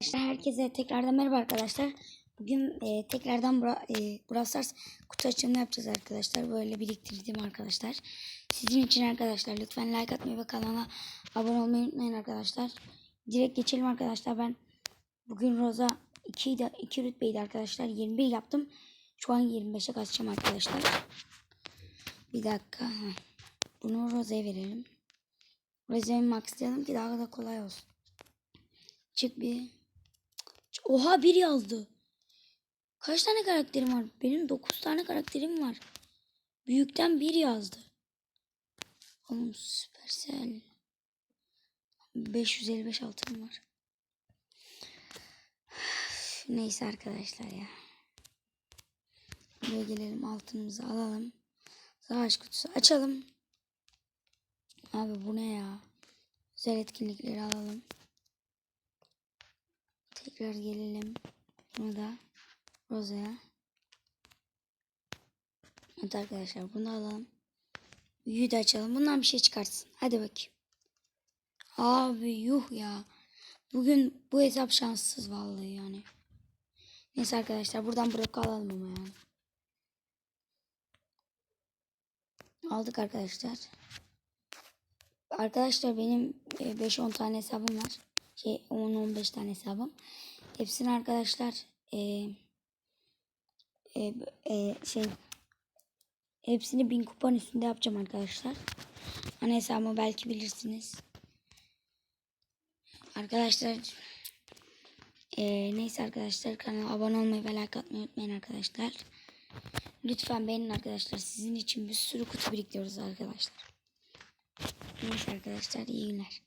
Arkadaşlar herkese tekrardan merhaba arkadaşlar. Bugün e, tekrardan Bra e, kutu açılımı yapacağız arkadaşlar. Böyle biriktirdim arkadaşlar. Sizin için arkadaşlar lütfen like atmayı ve kanala abone olmayı unutmayın arkadaşlar. Direkt geçelim arkadaşlar. Ben bugün Roza 2 de 2 rütbeydi arkadaşlar. 21 yaptım. Şu an 25'e kaçacağım arkadaşlar. Bir dakika. Bunu Roza'ya verelim. Roza'yı maxlayalım ki daha da kolay olsun. Çık bir. Oha bir yazdı. Kaç tane karakterim var? Benim 9 tane karakterim var. Büyükten bir yazdı. Oğlum süpersel. 555 altın var. Neyse arkadaşlar ya. Buraya gelelim altınımızı alalım. Savaş kutusu açalım. Abi bu ne ya? Güzel etkinlikleri alalım. Tekrar gelelim. Bunu da. Evet arkadaşlar bunu alalım. Büyüğü de açalım. Bundan bir şey çıkartsın. Hadi bakayım. Abi yuh ya. Bugün bu hesap şanssız vallahi yani. Neyse arkadaşlar buradan bırak alalım ama yani. Aldık arkadaşlar. Arkadaşlar benim e, 5-10 tane hesabım var. Şey 10-15 tane hesabım. Hepsini arkadaşlar e, e, e, şey hepsini bin kupan üstünde yapacağım arkadaşlar. Ana hesabımı belki bilirsiniz. Arkadaşlar e, neyse arkadaşlar kanala abone olmayı ve like atmayı unutmayın arkadaşlar. Lütfen beğenin arkadaşlar. Sizin için bir sürü kutu biriktiriyoruz arkadaşlar. Neyse arkadaşlar iyi günler.